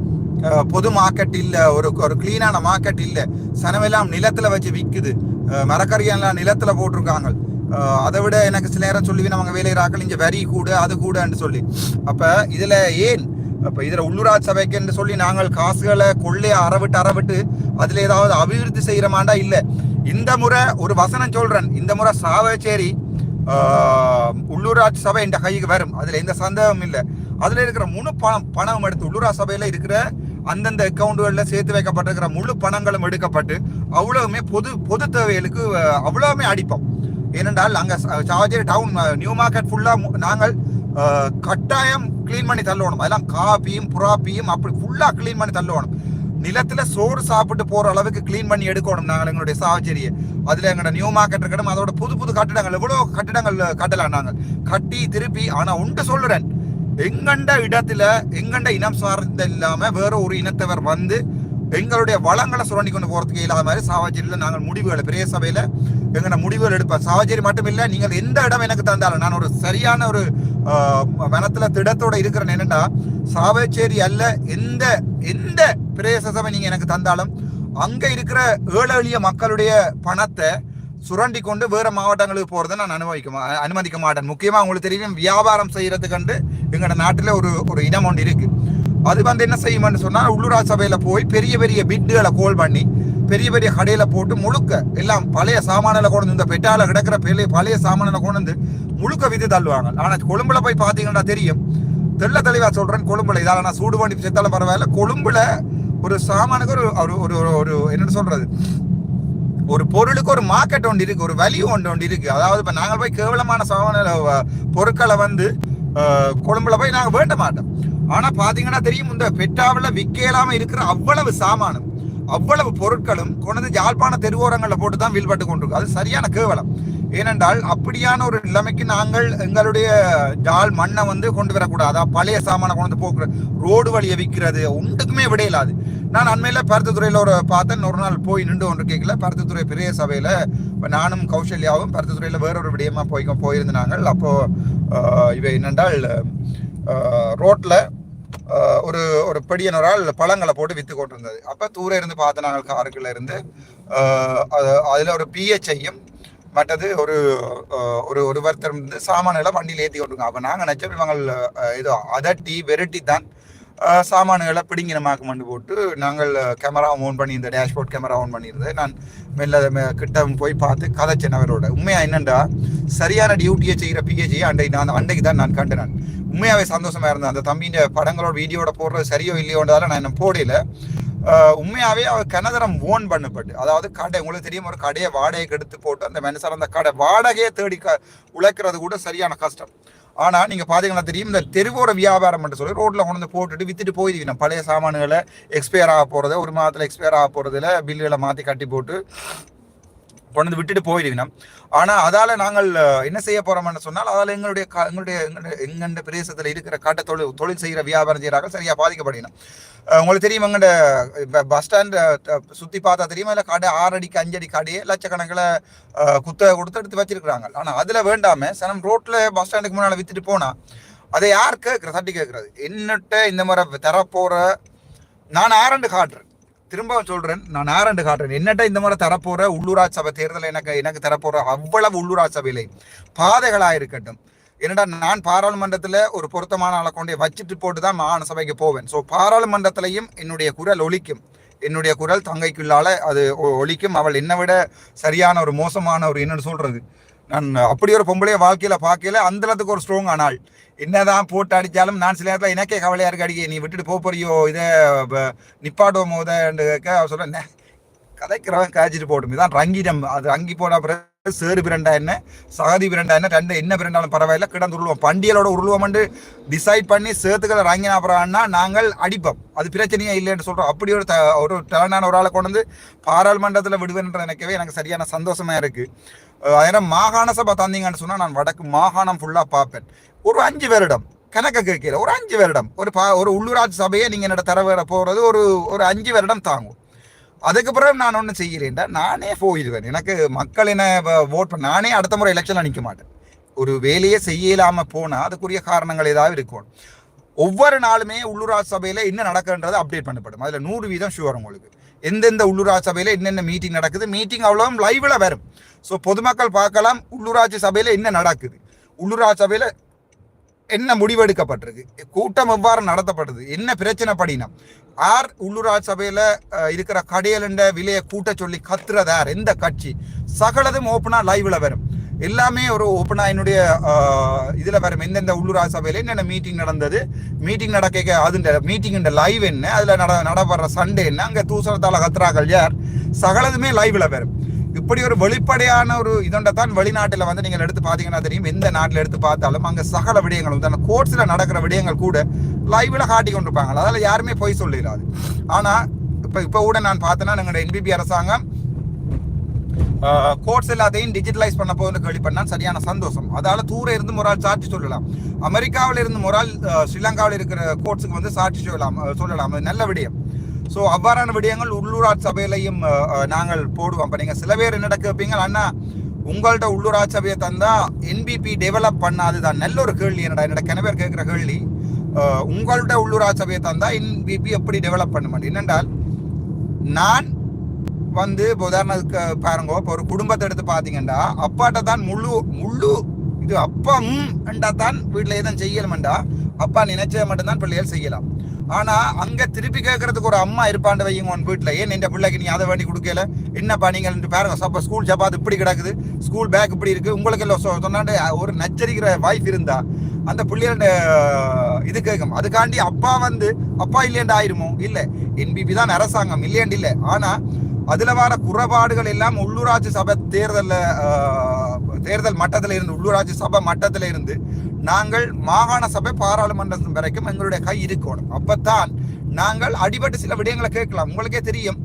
பொது மார்க்கெட் இல்லை ஒரு ஒரு கிளீனான மார்க்கெட் இல்லை. சனமெல்லாம் நிலத்தில் வச்சு விற்குது மரக்கறியெல்லாம் நிலத்தில் போட்டிருக்காங்க. அதை விட எனக்கு சில நேரம் சொல்லி அவங்க வேலையிறாக்கள் இங்கே வரி கூட அது கூடன்னு சொல்லி. அப்போ இதில் ஏன்? அப்போ இதில் உள்ளூராட்சி சபைக்குன்னு சொல்லி நாங்கள் காசுகளை கொள்ளையை அறவிட்டு அறவிட்டு அதில் ஏதாவது அபிவிருத்தி செய்கிறமாண்டா இல்லை. இந்த முறை ஒரு வசனம் சொல்கிறேன் இந்த முறை சாவச்சேரி உள்ளூராட்சி சபை இந்த கைக்கு வரும். அதில் எந்த சந்தேகமும் இல்லை. அதில் இருக்கிற முழு பணம் பணம் எடுத்து உள்ளூராட்சி சபையில் இருக்கிற அந்தந்த அக்கௌண்ட்டுகள்ல சேர்த்து வைக்கப்பட்டிருக்கிற முழு பணங்களும் எடுக்கப்பட்டு அவ்வளவுமே பொது பொது தேவைகளுக்கு அவ்வளவுமே அடிப்போம். ஏனென்றால் அங்கே ச- டவுன் நியூ மார்க்கெட் ஃபுல்லாக நாங்கள் கட்டாயம் க்ளீன் பண்ணி தள்ளணும். அதெல்லாம் காப்பியும் புறாப்பியும் அப்படி ஃபுல்லாக க்ளீன் பண்ணி தள்ளணும். நிலத்தில் சோறு சாப்பிட்டு போகிற அளவுக்கு க்ளீன் பண்ணி எடுக்கணும் நாங்கள் எங்களுடைய சாவச்சேரியை அதில் எங்களோட நியூ மார்க்கெட் இருக்கணும் அதோட புது புது கட்டிடங்கள் எவ்வளோ கட்டிடங்கள் கட்டலாம் நாங்கள். கட்டி திருப்பி ஆனால் உண்டு சொல்லுறேன் எங்கண்ட இடத்துல எங்கண்ட இனம் சார்ந்த இல்லாம வேற ஒரு இனத்தவர் வந்து எங்களுடைய வளங்களை சுரண்டி கொண்டு போறதுக்கு இல்லாத மாதிரி சாவச்சேரியில நாங்கள் முடிவுகளை பெரிய சபையில எங்களோட முடிவுகள் எடுப்போம். சாவாஜரி மட்டும் இல்ல நீங்கள் எந்த இடம் எனக்கு தந்தாலும் நான் ஒரு சரியான ஒரு ஆஹ், வனத்துல திடத்தோட இருக்கிறேன். என்னன்னா சாவச்சேரி அல்ல எந்த எந்த பிரதேச சபை நீங்க எனக்கு தந்தாலும் அங்க இருக்கிற ஏழை எளிய மக்களுடைய பணத்தை சுரண்டி கொண்டு வேற மாவட்டங்களுக்கு போகிறத நான் அனுமதிக்க அனுமதிக்க மாட்டேன். முக்கியமா உங்களுக்கு தெரியும் வியாபாரம் செய்யறதுக்கு எங்களோட நாட்டில் ஒரு ஒரு இடம் ஒன்று இருக்கு. அது வந்து என்ன செய்யுமான்னு சொன்னா உள்ளூராட்சி சபையில போய் பெரிய பெரிய பிட்டுகளை கோல் பண்ணி பெரிய பெரிய கடையில போட்டு முழுக்க எல்லாம் பழைய சாமானில கொண்டு வந்து இந்த பெட்டால கிடக்கிற பெரிய பழைய சாமானில கொண்டு வந்து முழுக்க விதி தள்ளுவாங்க. ஆனா கொழும்புல போய் பாத்தீங்கன்னா தெரியும். தெள்ள தெளிவா சொல்றேன் கொழும்புல. இதால நான் சூடு பண்ணி செத்தாலும் பரவாயில்ல. கொழும்புல ஒரு சாமானுக்கு ஒரு ஒரு ஒரு ஒரு- ஒரு என்னன்னு சொல்றது? ஒரு பொருளுக்கு ஒரு மார்க்கெட் ஒன்று இருக்கு ஒரு வேல்யூ ஒன்று ஒன்று இருக்கு. அதாவது இப்போ நாங்கள் போய் கேவலமான சாமான பொருட்களை வந்து அஹ், கொழும்புல போய் நாங்கள் வேண்ட மாட்டோம். ஆனால் பார்த்தீங்கன்னா தெரியும் இந்த பெட்டாவில் விற்க இருக்கிற அவ்வளவு சாமானும் அவ்வளவு பொருட்களும் கொண்டு யாழ்ப்பாண தெருவோரங்களில் போட்டு தான் வீல்பட்டு கொண்டிருக்கும். அது சரியான கேவலம். ஏனென்றால் அப்படியான ஒரு நிலைமைக்கு நாங்கள் எங்களுடைய ஜால் மண்ணை வந்து கொண்டு வரக்கூடாது. பழைய சாமானை கொண்டு வந்து போக்குற ரோடு வழியை விற்கிறது ஒன்றுக்குமே விடையிலாது நான் அண்மையில் பருத்தத்துறையில் ஒரு பார்த்தேன். ஒரு நாள் போய் நின்று ஒன்று கேட்கல. பருத்தத்துறை பெரிய சபையில் இப்போ நானும் கௌசல்யாவும் பருத்தத்துறையில் வேற ஒரு விடயமா போய் போயிருந்தாங்க. அப்போது இவை என்னென்றால் ரோட்டில் ஒரு ஒரு பெடியனரால் ஒரு ஆள் பழங்களை போட்டு விற்று கொண்டிருந்தது. அப்போ தூர இருந்து பார்த்த நாங்கள் காருக்குள்ள இருந்து அதில் அது- ஒரு பிஹெச்ஐயும் மற்றது ஒரு ஒரு ஒருவர்த்தர் வந்து வந்து எல்லாம் வண்டியில் ஏற்றி கொண்டிருக்கோம் அப்போ நாங்கள் நினச்சோம் இவங்க ஏதோ அதட்டி வெரட்டி தான் சாமான்களை பிடிங்கினமாக்கு மண்டு போட்டு நாங்கள் கேமரா ஓன் பண்ணி இந்த டேஷ்போர்ட் கேமரா ஓன் பண்ணியிருந்தேன். நான் மெல்ல கிட்ட போய் பார்த்து கதைச்சேன் அவரோட. உண்மையா என்னண்டா சரியான டியூட்டியை செய்கிற பிஹெச்சி அண்டை நான் அன்றைக்கு தான் நான் கண்டு நான். உண்மையாகவே சந்தோஷமாக இருந்தேன். அந்த தம்பியின் படங்களோட வீடியோட போடுறது சரியோ இல்லையோன்றதால நான் என்ன போடல. உண்மையாகவே அவர் கனதரம் ஓன் பண்ணப்பட்டு அதாவது கடை உங்களுக்கு தெரியும் ஒரு கடையை வாடகைக்கு எடுத்து போட்டு அந்த மனுஷன் அந்த கடை வாடகையை தேடி க உழைக்கிறது கூட சரியான கஷ்டம். ஆனா நீங்க பார்த்தீங்கன்னா தெரியும் இந்த தெருவோர வியாபாரம் என்று சொல்லி ரோட்டில் கொண்டு வந்து போட்டுட்டு வித்துட்டு போயிருக்கணும் பழைய சாமான்களை எக்ஸ்பயர் ஆக போகிறத ஒரு மாதத்தில் எக்ஸ்பயர் ஆக போறதுல பில்லுகளை மாற்றி கட்டி போட்டு கொண்டு வந்து விட்டுட்டு போயிடுவினோம் ஆனால் அதால் நாங்கள் என்ன செய்ய போகிறோம்னு சொன்னால் அதால் எங்களுடைய எங்களுடைய எங்களுடைய- எங்கண்ட பிரதேசத்தில் இருக்கிற காட்ட தொழில் தொழில் செய்கிற வியாபாரம் செய்கிறார்கள் சரியாக பாதிக்கப்படணும் உங்களுக்கு தெரியும் எங்கண்ட பஸ் ஸ்டாண்ட் சுற்றி பார்த்தா தெரியுமா? இல்லை கடை ஆறடிக்கு அஞ்சடி காடையே கடையே லட்சக்கணக்கில் அஹ், குத்தகை கொடுத்து எடுத்து வச்சிருக்கிறாங்க. ஆனால் அதில் வேண்டாம சனம் ரோட்டில் பஸ் ஸ்டாண்டுக்கு முன்னால் வித்துட்டு போனால் அதை யார் கேட்குற தட்டி கேட்குறது. என்னட்ட இந்த மாதிரி தரப்போகிற நான் ஆரண்டு காட்டுறேன். திரும்ப சொல்றேன் நான் நேரண்டு காட்டுறேன். என்னட்ட இந்த மாதிரி தரப்போற உள்ளூராட்சி சபை தேர்தல் எனக்கு எனக்கு தரப்போற அவ்வளவு உள்ளூராட்சி சபையிலே பாதைகளா இருக்கட்டும் என்னடா நான் பாராளுமன்றத்தில் ஒரு பொருத்தமான ஆளை கொண்டே வச்சுட்டு போட்டு தான் மாகாண சபைக்கு போவேன். ஸோ பாராளுமன்றத்திலையும் என்னுடைய குரல் ஒழிக்கும் என்னுடைய குரல் தங்கைக்குள்ளால அது ஒ- அவள் என்னை விட சரியான ஒரு மோசமான ஒரு என்னன்னு சொல்றது. நான் அப்படி ஒரு பொம்பளைய வாழ்க்கையில பார்க்கல. அந்த அளவுக்கு ஒரு ஸ்ட்ராங் ஆனாள் என்னதான் போட்டு அடித்தாலும் நான் சில நேரத்தில் எனக்கே கவலையாக இருக்கு அடிக்க நீ விட்டுட்டு போறியோ இதை நிப்பாட்டுவோம் போதன்னு கேட்க அவர் சொல்ல கதைக்கிறவன் காய்ச்சிட்டு போட்டும் இதான் ரங்கிடம். அது ரங்கி போன பிறகு சேறு பிரண்டா என்ன சகதி பிரண்டா என்ன ரெண்டு என்ன பிரண்டாலும் பரவாயில்ல கிடந்து உருளுவோம் பண்டியலோட உருளுவோம் டிசைட் பண்ணி சேத்துக்களை ரங்கினா அப்புறம்னா நாங்கள் அடிப்போம். அது பிரச்சனையே இல்லைன்னு சொல்கிறோம் அப்படி ஒரு த- ஒரு டேலண்டான ஒரு ஆளை கொண்டு வந்து பாராளுமன்றத்தில் விடுவேன்ற நினைக்கவே எனக்கு சரியான சந்தோஷமாக இருக்குது அதனால் மாகாண சபை தந்தீங்கன்னு சொன்னால் நான் வடக்கு மாகாணம் ஃபுல்லாக பார்ப்பேன். ஒரு அஞ்சு வருடம் கணக்க கேட்கல ஒரு அஞ்சு வருடம். ஒரு பா ஒரு உள்ளூராட்சி சபையை நீங்கள் என்னோட தர போகிறது ஒரு ஒரு அஞ்சு வருடம் தாங்கும். அதுக்கப்புறம் நான் ஒன்று செய்கிறேன்டா நானே போயிடுவேன். எனக்கு மக்கள் என்ன ஓட் பண்ண நானே அடுத்த முறை எலெக்ஷனில் நிற்க மாட்டேன். ஒரு வேலையை செய்யலாமல் போனால் அதுக்குரிய காரணங்கள் ஏதாவது இருக்கும் ஒவ்வொரு நாளுமே உள்ளூராட்சி சபையில் என்ன நடக்குன்றது அப்டேட் பண்ணப்படும். அதில் நூறு வீதம் ஷுவர் உங்களுக்கு. எந்தெந்த உள்ளூராட்சி சபையில் என்னென்ன மீட்டிங் நடக்குது மீட்டிங் அவ்வளோ லைவில் வரும். ஸோ பொதுமக்கள் பார்க்கலாம் உள்ளூராட்சி சபையில் என்ன நடக்குது. உள்ளூராட்சி சபையில் என்ன முடிவெடுக்கப்பட்டிருக்கு? கூட்டம் எவ்வாறு நடத்தப்படுது என்ன பிரச்சனை படினம்? ஆர் உள்ளூராட்சி சபையில் இருக்கிற கடையலுண்ட விலையை கூட்ட சொல்லி கத்துறது? யார்? எந்த கட்சி? சகலதும் ஓப்பனாக லைவில் வரும். எல்லாமே ஒரு ஓப்பனாக என்னுடைய இதில் வரும். எந்தெந்த உள்ளூராட்சி சபையில் என்னென்ன மீட்டிங் நடந்தது? மீட்டிங் நடக்க அதுண்ட மீட்டிங்கிற லைவ் என்ன? அதில் நட நடப்படுற சண்டே என்ன? அங்கே தூசரத்தால் கத்துறாக்கள் யார்? சகலதுமே லைவில் வரும். இப்படி ஒரு வெளிப்படையான ஒரு இதோட தான் வெளிநாட்டில் வந்து நீங்கள் எடுத்து பார்த்தீங்கன்னா தெரியும். எந்த நாட்டில் எடுத்து பார்த்தாலும் அங்கே சகல விடயங்கள் வந்து அந்த கோர்ட்ஸில் நடக்கிற விடயங்கள் கூட லைவில் காட்டி கொண்டிருப்பாங்க. அதால யாருமே போய் சொல்லிடாது ஆனால் இப்போ இப்போ கூட நான் பார்த்தேன்னா எங்களோட என்பிபி அரசாங்கம் கோர்ட்ஸ் எல்லாத்தையும் டிஜிட்டலைஸ் பண்ண போகுது கேள்விப்பட்டா சரியான சந்தோஷம். அதால தூர இருந்து மொரால் சாட்சி சொல்லலாம். அமெரிக்காவில் இருந்து மொரால் ஸ்ரீலங்காவில் இருக்கிற கோர்ட்ஸுக்கு வந்து சாட்சி சொல்லலாம் சொல்லலாம். அது நல்ல விடயம். ஸோ அவ்வாறான விடயங்கள் உள்ளூராட்சி சபையிலையும் நாங்கள் போடுவோம். இப்போ நீங்கள் சில பேர் என்ன கேட்பீங்க அண்ணா உங்கள்கிட்ட உள்ளூராட்சி சபையை தந்தால் என்பிபி டெவலப் பண்ணாது தான். நல்ல ஒரு கேள்வி. என்னடா என்னோட கிணவர் கேட்குற கேள்வி. உங்கள்கிட்ட உள்ளூராட்சி சபையை தந்தால் என்பிபி எப்படி டெவலப் பண்ண மாட்டேன் என்னென்றால் நான் வந்து இப்போ உதாரணத்துக்கு பாருங்க. இப்போ ஒரு குடும்பத்தை எடுத்து பார்த்தீங்கன்னா அப்பாட்ட தான் முழு முழு இது அப்பா என்றா தான் வீட்டில் எதுவும் செய்யணுமெண்டா அப்பா நினைச்சதை மட்டும்தான் பிள்ளைகள் செய்யலாம். ஆனா அங்க திருப்பி கேட்கறதுக்கு ஒரு அம்மா இருப்பாண்டு வையுங்க உன் வீட்டுல ஏன் இந்த பிள்ளைக்கு நீ அதை வேண்டி கொடுக்கல? என்னப்பா நீங்கள் பாருங்க சப்ப ஸ்கூல் சப்பாத்து இப்படி கிடக்குது. ஸ்கூல் பேக் இப்படி இருக்கு. உங்களுக்கு எல்லாம் சொ- சொன்னாண்டு ஒரு நச்சரிக்கிற வாய்ப்பு இருந்தா அந்த பிள்ளைகளோட இது கேட்கும் அதுக்காண்டி அப்பா வந்து அப்பா இல்லையாண்டு ஆயிருமோ? இல்லை. என்பிபி தான் அரசாங்கம் இல்லையாண்டு இல்லை. ஆனா அதுல வர குறைபாடுகள் எல்லாம் உள்ளூராட்சி சபை தேர்தலில் தேர்தல் மட்டத்தில் இருந்து உள்ளூராட்சி சபை மட்டத்தில் இருந்து நாங்கள் மாகாண சபை பாராளுமன்றம் வரைக்கும் எங்களுடைய கை இருக்கணும். அப்பத்தான் நாங்கள் அடிபட்டு சில விடயங்களை கேட்கலாம். உங்களுக்கே தெரியும்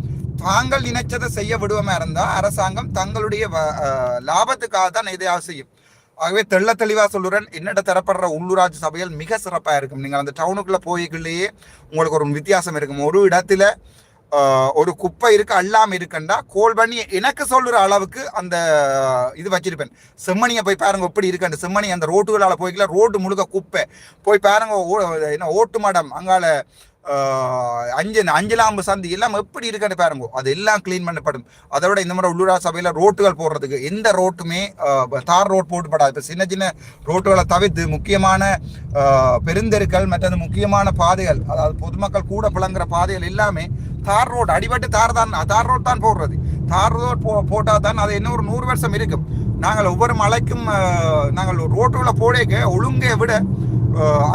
தாங்கள் நினைச்சதை செய்ய விடுவோமா இருந்தால் அரசாங்கம் தங்களுடைய லாபத்துக்காக தான் இதை செய்யும். ஆகவே தெள்ள தெளிவாக சொல்லுறேன் என்னிட தரப்படுற உள்ளூராட்சி சபையில் மிக சிறப்பாக இருக்கும். நீங்கள் அந்த டவுனுக்குள்ளே போய்க்குள்ளேயே உங்களுக்கு ஒரு வித்தியாசம் இருக்கும். ஒரு இடத்துல ஒரு குப்பை இருக்கு அல்லாமல் இருக்குண்டா கோல் பண்ணி எனக்கு சொல்கிற அளவுக்கு அந்த இது வச்சிருப்பேன். செம்மணியை போய் பாருங்க எப்படி இருக்கு அந்த செம்மணி. அந்த ரோட்டுகளால் போய்க்கல ரோடு முழுக்க குப்பை. போய் பாருங்க என்ன ஓட்டு மடம் அங்கால அஞ்சு அஞ்சலாம்பு சந்தி எல்லாம் எப்படி இருக்குன்னு பாருங்க. அது எல்லாம் க்ளீன் பண்ணப்படும். அதை விட இந்த மாதிரி உள்ளூரா சபையில் ரோட்டுகள் போடுறதுக்கு எந்த ரோட்டுமே தார் ரோட் போட்டுப்படாது இப்போ சின்ன சின்ன ரோட்டுகளை தவிர்த்து முக்கியமான பெருந்தெருக்கள் மற்றது முக்கியமான பாதைகள் அதாவது பொதுமக்கள் கூட புழங்குற பாதைகள் எல்லாமே தார் ரோடு அடிபட்டு தார் தான் தார் ரோட் தான் போடுறது. தார் ரோட் போ போட்டால் தான் அது இன்னும் ஒரு நூறு வருஷம் இருக்கும். நாங்கள் ஒவ்வொரு மலைக்கும் நாங்கள் ரோட்டுகளை போடேக்க ஒழுங்கை விட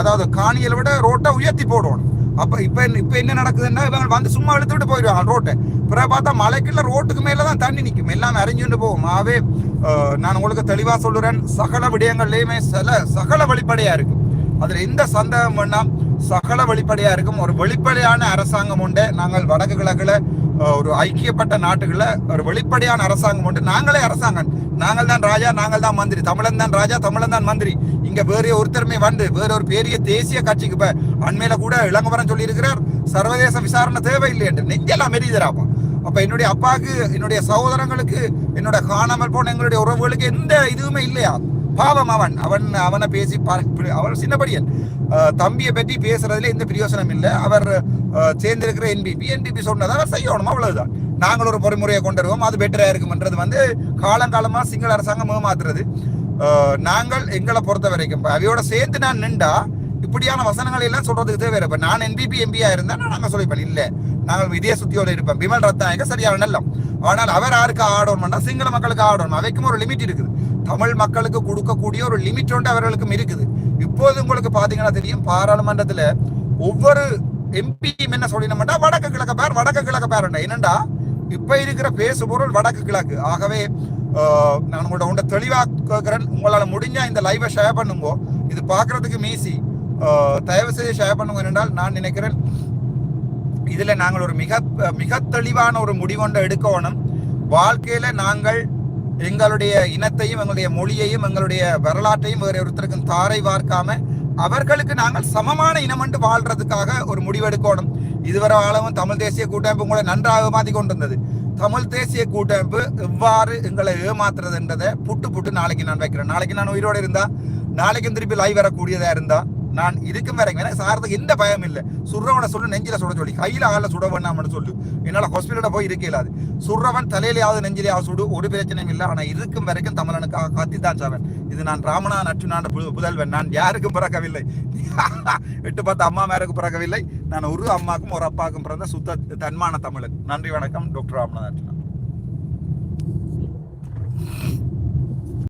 அதாவது காணியை விட ரோட்டை உயர்த்தி போடணும். அப்ப இப்ப இப்போ இப்ப என்ன நடக்குதுன்னா இவங்க வந்து சும்மா இழுத்து விட்டு போயிடுவாங்க ரோட்டை பிறகு பார்த்தா மலைக்குள்ள ரோட்டுக்கு மேலே தான் தண்ணி நிற்கும் எல்லாம் அரைஞ்சுட்டு போகும். ஆகவே நான் உங்களுக்கு தெளிவா சொல்லுறேன். சகல விடயங்கள்லயுமே சில சகல வெளிப்படையா இருக்கு. அதுல எந்த சந்தேகம் வேண்டாம் சகல வெளிப்படையா இருக்கும். ஒரு வெளிப்படையான அரசாங்கம் உண்டு. நாங்கள் வடக்கு கிழக்குல ஒரு ஐக்கியப்பட்ட நாட்டுகள்ல ஒரு வெளிப்படையான அரசாங்கம் உண்டு. நாங்களே அரசாங்கம். நாங்கள் தான் ராஜா நாங்கள் தான் மந்திரி. தமிழன் தான் ராஜா தமிழன் தான் மந்திரி. இங்க வேற ஒருத்தருமே வந்து வேற ஒரு பெரிய தேசிய கட்சிக்கு இப்ப அண்மையில கூட இளங்கவரன் சொல்லி இருக்கிறார் சர்வதேச விசாரணை தேவையில்லை என்று. நெஞ்செல்லாம் மெரிதராப்பா. அப்ப என்னுடைய அப்பாவுக்கு என்னுடைய சகோதரங்களுக்கு என்னோட காணாமல் போன எங்களுடைய உறவுகளுக்கு எந்த இதுவுமே இல்லையா? பாவம் அவன். அவன் அவனை பேசி அவன் சின்னபடியன் தம்பியை பற்றி பேசுறதுல எந்த பிரயோசனம் இல்லை. அவர் சேர்ந்திருக்கிற என்பிபி என்பிபி சொன்னதை அவர் செய்யணும் அவ்வளவுதான். நாங்கள் ஒரு பொறிமுறையை கொண்டு வருவோம் அது பெட்டராக இருக்கும்ன்றது வந்து காலங்காலமா சிங்கள அரசாங்கம் ஏமாத்துறது. நாங்கள் எங்களை பொறுத்த வரைக்கும் இப்ப அவையோட சேர்ந்து நான் நின்றா இப்படியான வசனங்களை எல்லாம் சொல்றதுக்கு தேவை இப்ப நான் என்பிபி எம்பியா இருந்தா நான் சொல்லிப்பேன். இல்ல. நாங்கள் விதய சுத்தியோட இருப்போம். விமல் ரத்நாயக சரியான நல்லம். ஆனால் அவர் யாருக்கு ஆடணும்னா சிங்கள மக்களுக்கு ஆடணும். அவைக்கும் ஒரு லிமிட் இருக்குது. தமிழ் மக்களுக்கு கொடுக்கக்கூடிய ஒரு லிமிட் ஒன்று அவர்களுக்கும் இருக்குது. இப்போது உங்களுக்கு பாத்தீங்கன்னா தெரியும் பாராளுமன்றத்துல ஒவ்வொரு எம்பி என்ன சொல்லினோம்னா வடக்கு கிழக்கு பேர் வடக்கு கிழக்கு பேர் என்னண்டா இப்ப இருக்கிற பேசுபொருள் வடக்கு கிழக்கு. ஆகவே நான் உங்களோட உண்ட தெளிவாக கேட்கிறேன் உங்களால் முடிஞ்சால் இந்த லைவை ஷேர் பண்ணுங்க. இது பார்க்குறதுக்கு மீசி. தயவு செய்து ஷேர் பண்ணுங்க. என்றால் நான் நினைக்கிறேன் இதில் நாங்கள் ஒரு மிக மிக தெளிவான ஒரு முடிவொன்றை எடுக்கணும் வாழ்க்கையில் நாங்கள் எங்களுடைய இனத்தையும் எங்களுடைய மொழியையும் எங்களுடைய வரலாற்றையும் வேறு ஒருத்தருக்கும் தாரை பார்க்காம அவர்களுக்கு நாங்கள் சமமான இனம் என்று வாழ்றதுக்காக ஒரு முடிவெடுக்கணும் இதுவரை ஆளவும் தமிழ் தேசிய கூட்டமைப்பு உங்களை நன்றாக மாற்றி கொண்டிருந்தது. தமிழ் தேசிய கூட்டமைப்பு எவ்வாறு எங்களை ஏமாத்துறதுன்றதை புட்டு புட்டு நாளைக்கு நான் வைக்கிறேன். நாளைக்கு நான் உயிரோடு இருந்தா நாளைக்கும் திருப்பி லைவ் வரக்கூடியதா இருந்தா நான் இதுக்கும் வரைக்கும் எனக்கு சாரத்துக்கு எந்த பயம் இல்லை. சுடுறவனை சொல்லு நெஞ்சில சுட சொல்லி. கையில் ஆளில் சுட வேணாம்னு சொல்லு. என்னால் ஹாஸ்பிட்டலில் போய் இருக்க இல்லாது சுடுறவன் தலையிலையாவது நெஞ்சிலையாவது சுடு. ஒரு பிரச்சனையும் இல்லை. ஆனால் இருக்கும் வரைக்கும் தமிழனுக்காக காத்தித்தான் சாவன் இது நான் ராமனா நச்சுனாண்ட பு- புதல்வன். நான் யாருக்கும் பிறக்கவில்லை. எட்டு பத்து அம்மா மேருக்கு பிறக்கவில்லை. நான் ஒரு அம்மாக்கும் ஒரு அப்பாவுக்கும் பிறந்த சுத்த தன்மான தமிழன். நன்றி வணக்கம். டாக்டர் ராமநாதன்.